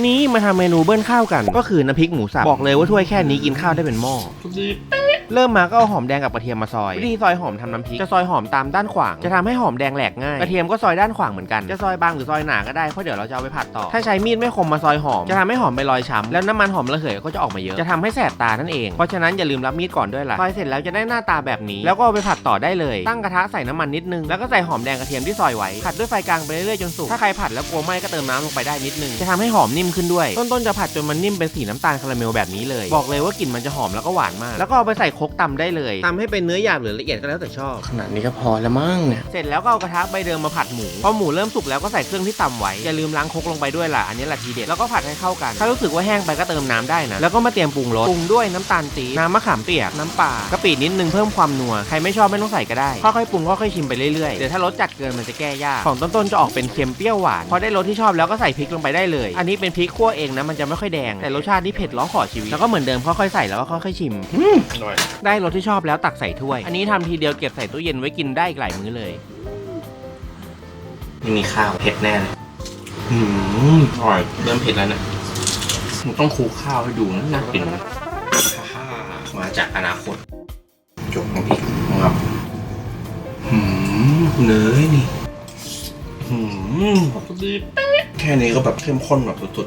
นี้มาทำเมนูเบิ้ลข้าวกัน ก็คือน้ำพริกหมูสับบอกเลยว่าถ้วยแค่นี้กินข้าวได้เป็นหม้อ เริ่มมาก็เอาหอมแดงกับกระเทียมมาซอยวิธีซอยหอมทำน้ำพริกจะซอยหอมตามด้านขวางจะทำให้หอมแดงแหลกง่ายกระเทียมก็ซอยด้านขวางเหมือนกันจะซอยบางหรือซอยหนาก็ได้เพราะเดี๋ยวเราจะเอาไปผัดต่อถ้าใช้มีดไม่คมมาซอยหอมจะทำให้หอมไปลอยช้ำแล้วน้ำมันหอมระเหยก็จะออกมาเยอะจะทำให้แสบตานั่นเองเพราะฉะนั้นอย่าลืมรับมีดก่อนด้วยล่ะซอยเสร็จแล้วจะได้หน้าตาแบบนี้ แล้วก็เอาไปผัดต่อได้เลยตั้งกระทะใส่น้ำมันนิดนึงแล้วก็ใส่หอมแดงกระเทียมที่ซอยไว้ผัดด้วยไฟกลางไปเรื่อยๆจนสุกถ้าใครผัดแล้วกลัวไหม้ก็เติมน้ำลงไปได้นิดนึงจะทำให้หอมนิ่มขึ้นด้วย ต้นๆจะผัดจนมันนิ่มเป็นสีน้ำตาลคาราเมลแบบนี้เลย บอกเลยว่ากลิ่นมันจะหอมแล้วก็หวานมาก แล้วก็เอาไปใส่ครกตำได้เลยตำให้เป็นเนื้อหยาบหรือละเอียดก็แล้วแต่ชอบ ขนาดนี้ก็พอแล้วมั้งเนี่ย เสร็จแล้วก็เอากระทะใบเดิมมาผัดหมู พอหมูเริ่มสุกแล้วก็ใส่เครื่องที่ตำไว้ อย่าลืมล้างครกลงไปด้วยล่ะ อันนี้แหละทีเด็ด แล้วก็ผัดให้เข้ากัน ถ้ารู้สึกว่าแห้งไปก็เติมน้ำได้นะ แล้วก็มาเตรียมปรุงรส ปรุงด้วยน้ำตาลปี๊บน้ำมะขามเปียก น้ำปลากะปินิดนึงเพิ่มความนัว ใครไม่ชอบไม่ต้องใส่ก็ได้ ค่อยๆปรุงค่อยๆชิมไปเรื่อยๆ เดี๋ยวถ้ารสจัดเกินมันจะแก้ยาก ของต้นๆจะออกเป็นเค็มเปรี้ยวหวาน พอได้รสที่ชอบแล้วก็ใส่พริกลงไปได้เลย อันนี้เป็นพริกคั่วเองนะมันจะไม่ค่อยแดง แต่รสชาติที่เผ็ดร้องขอชีวิต แล้วก็เหมือนเดิมค่อยๆใส่แล้วก็ค่อยๆชิม อร่อยได้รสที่ชอบแล้วตักใส่ถ้วย อันนี้ทำทีเดียวเก็บใส่ตู้เย็นไว้กินได้อีกหลายมื้อเลย นี่มีข้าวเผ็ดแน่เลยอืมอร่อยเริ่มเผ็ดแล้วนะผมต้องคลุกข้าวให้ดูนะน่ากินฮ่าๆมาจากอนาคตจบน้ำพริกครับหืมเนยนี่หืมแค่นี้ก็แบบเข้มข้นแบบสุดๆ